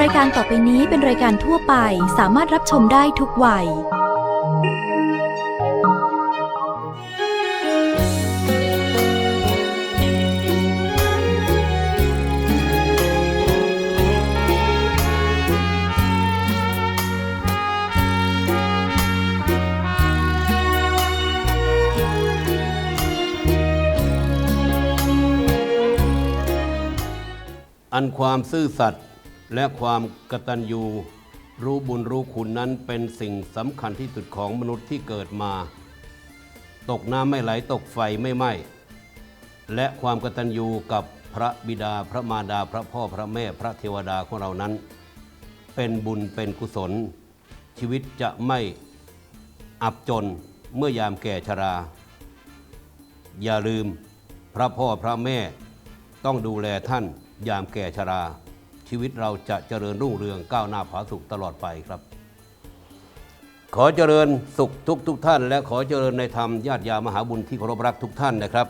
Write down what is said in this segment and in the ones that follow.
รายการต่อไปนี้เป็นรายการทั่วไปสามารถรับชมได้ทุกวัย อันความซื่อสัตย์ และความกตัญญูรู้บุญรู้คุณนั้นเป็นสิ่งสำคัญที่สุดของมนุษย์ที่เกิดมา ตกน้ำไม่ไหลตกไฟไม่ไหม้และความกตัญญูกับพระบิดาพระมารดาพระพ่อพระแม่พระเทวดาของเรานั้น เป็นบุญเป็นกุศล ชีวิตจะไม่อับจนเมื่อยามแก่ชรา อย่าลืมพระพ่อพระแม่ต้องดูแลท่านยามแก่ชรา ชีวิตเราจะเจริญรุ่งเรืองก้าวหน้าผาสุกตลอดไปครับ ขอเจริญสุขทุกทุกท่าน และขอเจริญในธรรมญาติยามหาบุญที่เคารพรักทุกท่านนะครับ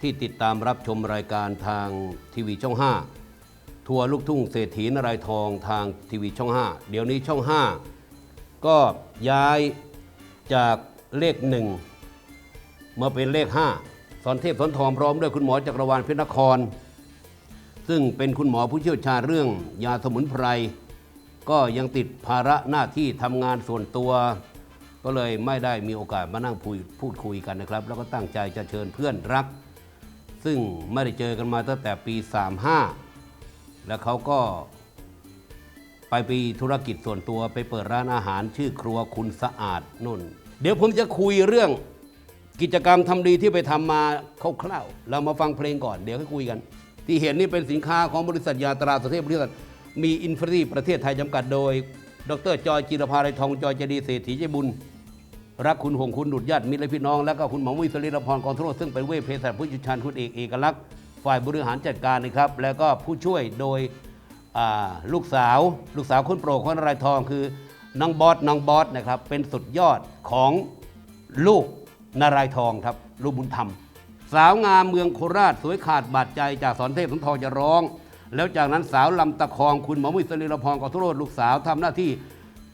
ที่ติดตามรับชมรายการทางทีวีช่อง 5 ทัวร์ลูกทุ่งเศรษฐีนารายทองทางทีวีช่อง 5 เดี๋ยวนี้ช่อง 5 ก็ย้ายจากเลขหนึ่งมาเป็นเลข 5สอนเทพสอนทองพร้อมด้วยคุณหมอจักรวาลเพชรนคร ซึ่งเป็นคุณหมอผู้เชี่ยวชาญเรื่องยาสมุนไพร ก็ยังติดภาระหน้าที่ทำงานส่วนตัว ก็เลยไม่ได้มีโอกาสมานั่งพูดพูดคุยกันนะครับ แล้วก็ตั้งใจจะเชิญเพื่อนรัก ซึ่งไม่ได้เจอกันมาตั้งแต่ปี 35 แล้วเขาก็ไปปีธุรกิจส่วนตัวไปเปิดร้านอาหารชื่อครัวคุณสะอาดนุ่น เดี๋ยวผมจะคุยเรื่องกิจกรรมทำดีที่ไปทำมาคร่าวๆเรามาฟังเพลงก่อนเดี๋ยวค่อยคุยกัน ที่เห็นนี่เป็นสินค้าของบริษัทยาตราสเทพบริษัทมีอินฟินิตี้ประเทศไทยจำกัดโดย ดรจอยจิรภาไรทองจอยเจดีเศรษฐีใจบุญ รักคุณห่วงคุณดุดญาติมิตรและพี่น้อง แล้วก็คุณหมอมุ้ยสรีรพรกองทุรซึ่งเป็นเวชเภสัชผู้เชี่ยวชาญคุณเอกเอกลักษณ์ฝ่ายบริหารจัดการนะครับ แล้วก็ผู้ช่วยโดยลูกสาว ลูกสาวคุณโปรดของนารายทองคือน้องบอสน้องบอสนะครับเป็นสุดยอดของลูกนารายทองครับลูกบุญธรรม สาวงามเมืองโคราชสวยขาดบาดใจจากสอนเทพสนทองจะร้อง แล้วจากนั้นสาวลำตะคองคุณหมอมุสรีรพรกอทุโรธลูกสาวทำหน้าที่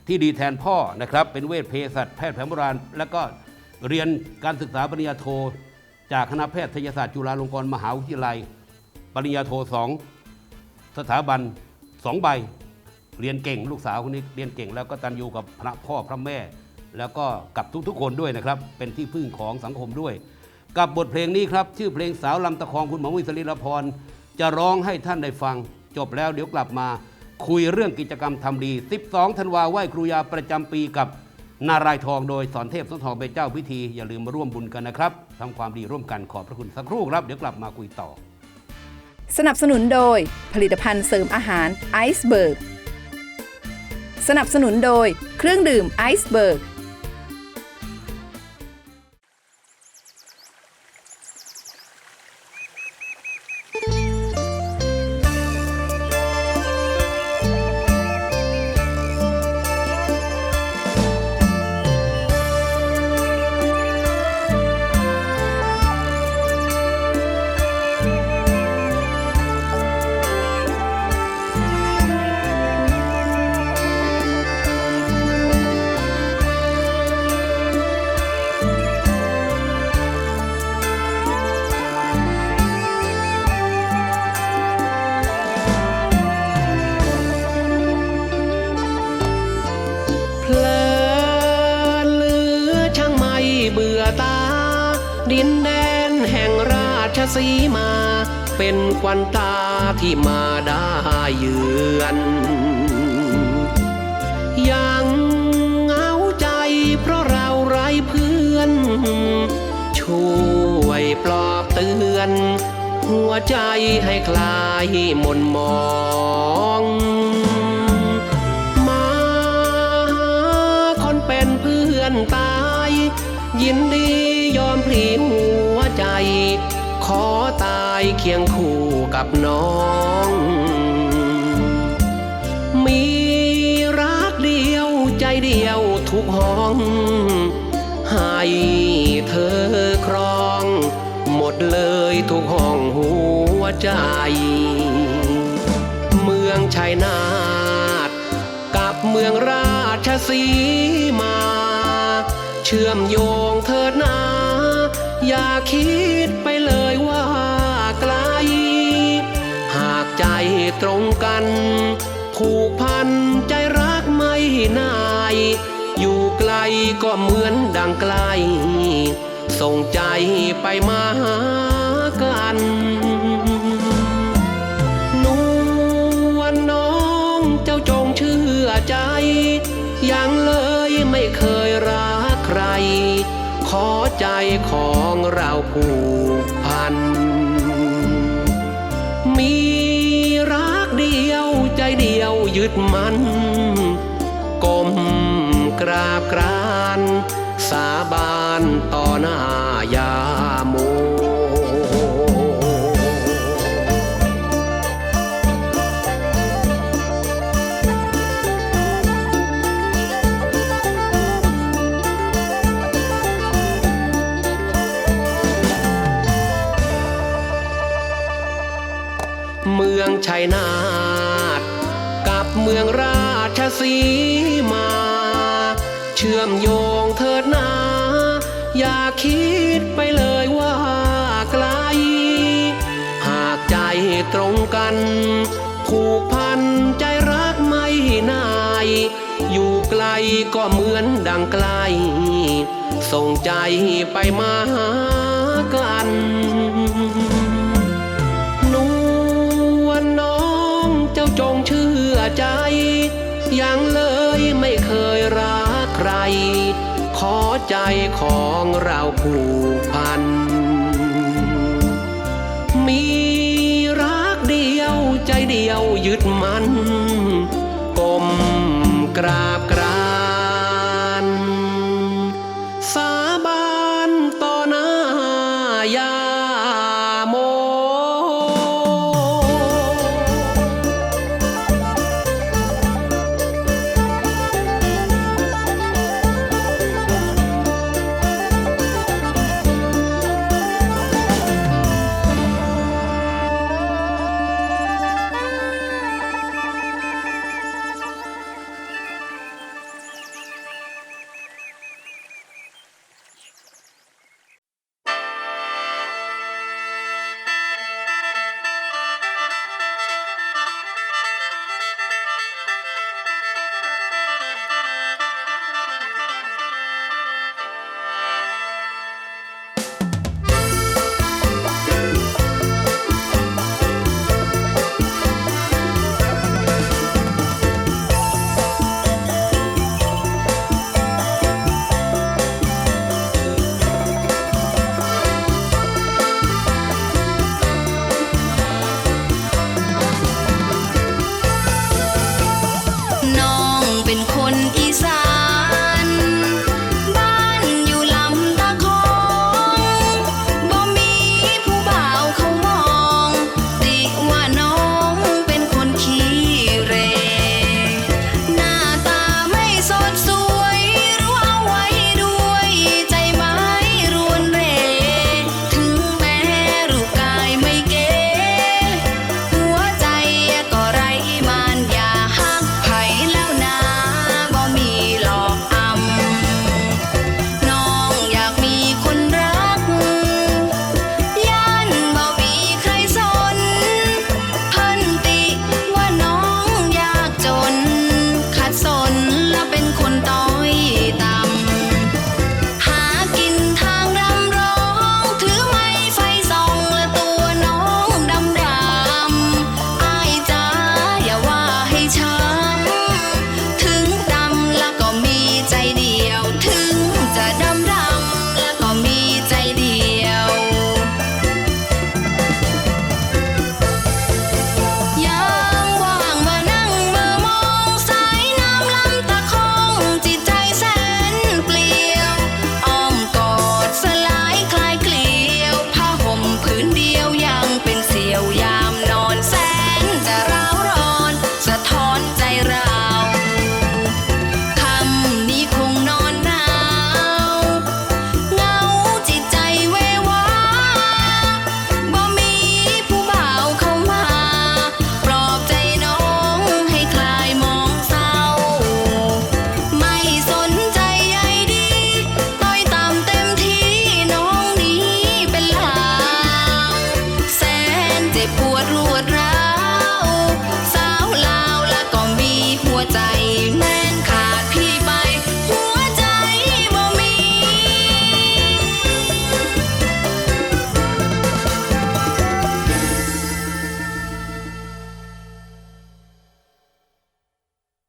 ที่ดีแทนพ่อนะครับ เป็นเวชเภสัชแพทย์แผนโบราณ แล้วก็เรียนการศึกษาปริญญาโท จากคณะแพทยศาสตร์จุฬาลงกรณ์มหาวิทยาลัย ปริญญาโทสองสถาบันสองใบ เรียนเก่งลูกสาวคนนี้เรียนเก่ง แล้วก็ตันอยู่กับพระพ่อพระแม่ แล้วก็กับทุกๆคนด้วยนะครับ เป็นที่พึ่งของสังคมด้วย กับบทเพลงนี้ครับ ชื่อเพลงสาวลำตะคองคุณหมอวิศริรพร จะร้องให้ท่านได้ฟัง จบแล้วเดี๋ยวกลับมาคุยเรื่องกิจกรรมทำดี 12 ธันวาไหว้ครูยาประจำปีกับนารายทองโดยสอนเทพสนทองเป็นเจ้าพิธี อย่าลืมมาร่วมบุญกันนะครับทำความดีร่วมกันขอบพระคุณสักครู่ครับ เดี๋ยวกลับมาคุยต่อ สนับสนุนโดยผลิตภัณฑ์เสริมอาหารไอซ์เบิร์กสนับสนุนโดยเครื่องดื่มไอซ์เบิร์ก ดินแดนแห่งราชสีมา เป็นควันตาที่มาได้เยือนยังเหงาใจเพราะเราไร้เพื่อน ช่วยปลอบเตือน หัวใจให้คลายหมนมอง ยินดียอมพลีหัวใจ ขอตายเคียงคู่กับน้อง มีรักเดียวใจเดียวทุกห้อง ให้เธอครอง หมดเลยทุกห้องหัวใจ เมืองชัยนาทกับเมืองราชสีมา เชื่อมโยงเถิดนา อย่าคิดไปเลยว่าไกล หากใจตรงกัน ผูกพันใจรักไม่นาย อยู่ไกลก็เหมือนดังไกล ส่งใจไปมาหากันนวลน้องเจ้าจงเชื่อใจยัง ขอใจของเราผูกพัน มีรักเดียวใจเดียวยึดมันก้มกราบกราน สาบานต่อหน้ายา เมืองราชสีมา เชื่อมโยงเถิดนา อย่าคิดไปเลยว่าไกล หากใจตรงกัน ผูกพันใจรักไม่นาย อยู่ไกลก็เหมือนดังไกล ส่งใจไปมาหากันน ใจ ยังเลยไม่เคยรักใคร ขอใจของเราผูกพัน มีรักเดียวใจเดียวยึดมันก้มกราบกร